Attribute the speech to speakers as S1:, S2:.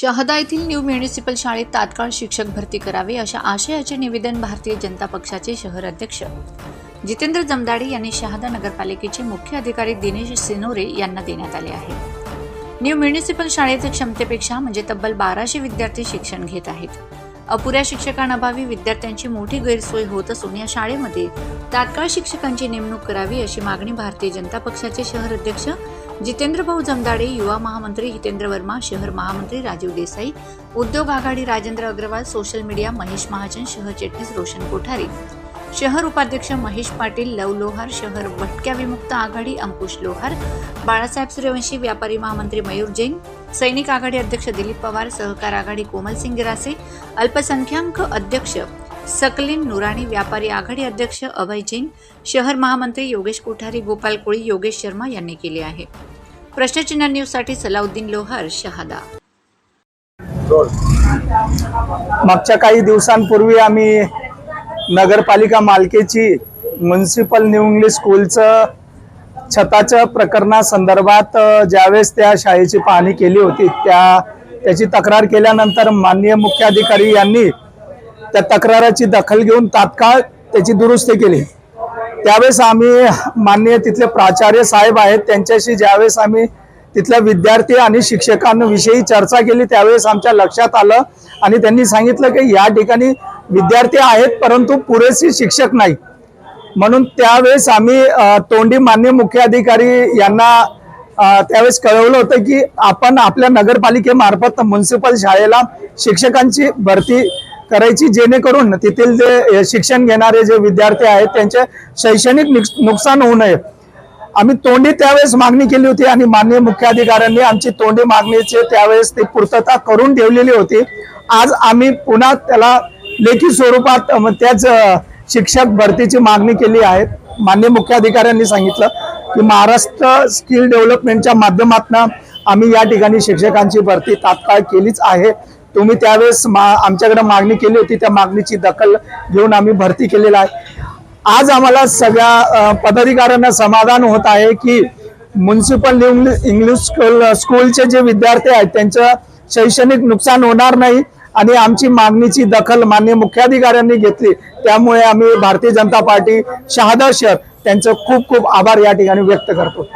S1: शहादा येथील new municipal शाळेत तात्काळ शिक्षक भरती करावे अशा आशयाचे निवेदन भारतीय जनता पक्षाचे शहर अध्यक्ष. जितेंद्र जमदाडे यांनी शहादा नगरपालिकेचे मुख्य अधिकारी दिनेश सिनोरे यांना देण्यात आले आहे. न्यू म्युनिसिपल शाळेच्या क्षमतेपेक्षा म्हणजे तब्बल बाराशे विद्यार्थी शिक्षण घेत आहेत. अपुऱ्या शिक्षकांअभावी विद्यार्थ्यांची मोठी गैरसोय होत असून या शाळेमध्ये तात्काळ शिक्षकांची नेमणूक करावी अशी मागणी भारतीय जनता पक्षाचे शहर अध्यक्ष जितेंद्र भाऊ जमदाडे युवा महामंत्री हितेंद्र वर्मा शहर महामंत्री राजीव देसाई उद्योग आघाडी राजेंद्र अग्रवाल सोशल मीडिया महेश महाजन शहर चिटणीस रोशन कोठारी. शहर उपाध्यक्ष महेश पाटील लव लोहार शहर भटक्या विमुक्त आघाडी अंकुश लोहार बाळासाहेब सूर्यवंशी व्यापारी महामंत्री मयूर जैन सैनिक आघाडी अध्यक्ष दिलीप पवार सहकार आघाडी कोमल सिंग गिरासे अल्पसंख्याक अध्यक्ष सकलीन नुराणी व्यापारी आघाडी अध्यक्ष अभय जैन शहर महामंत्री योगेश कोठारी गोपाल कोळी योगेश शर्मा यांनी केले आहे. प्रश्नचिन्ह न्यूजसाठी सलाउद्दीन लोहार शहादा.
S2: मागच्या काही दिवसांपूर्वी आम्ही नगरपालिका मालकीची म्युन्सिपल न्यू इंग्लिश स्कूलचं छताच्या प्रकरणासंदर्भात ज्यावेळेस त्या शाळेची पाहणी केली होती त्या त्याची तक्रार केल्यानंतर माननीय मुख्याधिकारी यांनी त्या तक्राराची दखल घेऊन तात्काळ त्याची दुरुस्ती केली. त्यावेळेस आम्ही माननीय तिथले प्राचार्य साहेब आहेत त्यांच्याशी ज्यावेळेस आम्ही तिथल्या विद्यार्थी आणि शिक्षकांविषयी चर्चा केली त्यावेळेस आमच्या लक्षात आलं आणि त्यांनी सांगितलं की या ठिकाणी विद्यार्थी आहेत परंतु पुरेसे शिक्षक नाही. म्हणून त्यावेळेस आम्ही तोंडी मान्य मुख्याधिकारी यांना त्यावेळेस कळवलं होतं की आपण आपल्या नगरपालिकेमार्फत म्युन्सिपल शाळेला शिक्षकांची भरती करायची जेणेकरून तेथील जे शिक्षण घेणारे जे विद्यार्थी आहेत त्यांचे शैक्षणिक नुकसान होऊ नये. आम्ही तोंडी त्यावेळेस मागणी केली होती आणि माननीय मुख्याधिकाऱ्यांनी आमची तोंडी मागणीची त्यावेळेस ती पूर्तता करून ठेवलेली होती. आज आम्ही पुन्हा त्याला लेखी स्वरूपात त्याच शिक्षक भरतीची मागणी केली आहे. माननीय मुख्याधिकाऱ्यांनी सांगितलं की महाराष्ट्र स्किल डेव्हलपमेंटच्या माध्यमातून आम्ही या ठिकाणी शिक्षकांची भरती तात्काळ केलीच आहे. तुम्ही त्यावेळेस मा आमच्याकडे मागणी केली होती त्या मागणीची दखल घेऊन आम्ही भरती केलेला आहे. आज आम्हाला सगळ्या पदाधिकाऱ्यांना समाधान होत आहे की म्युन्सिपल इंग्लिश स्कूल स्कूलचे जे विद्यार्थी आहेत त्यांचं शैक्षणिक नुकसान होणार नाही. आणि आमची मागणीची दखल मान्य मुख्याधिकाऱ्यांनी घेतली. त्यामुळे आम्ही भारतीय जनता पार्टी शहादा शहर त्यांचं खूप खूप आभार या ठिकाणी व्यक्त करतो.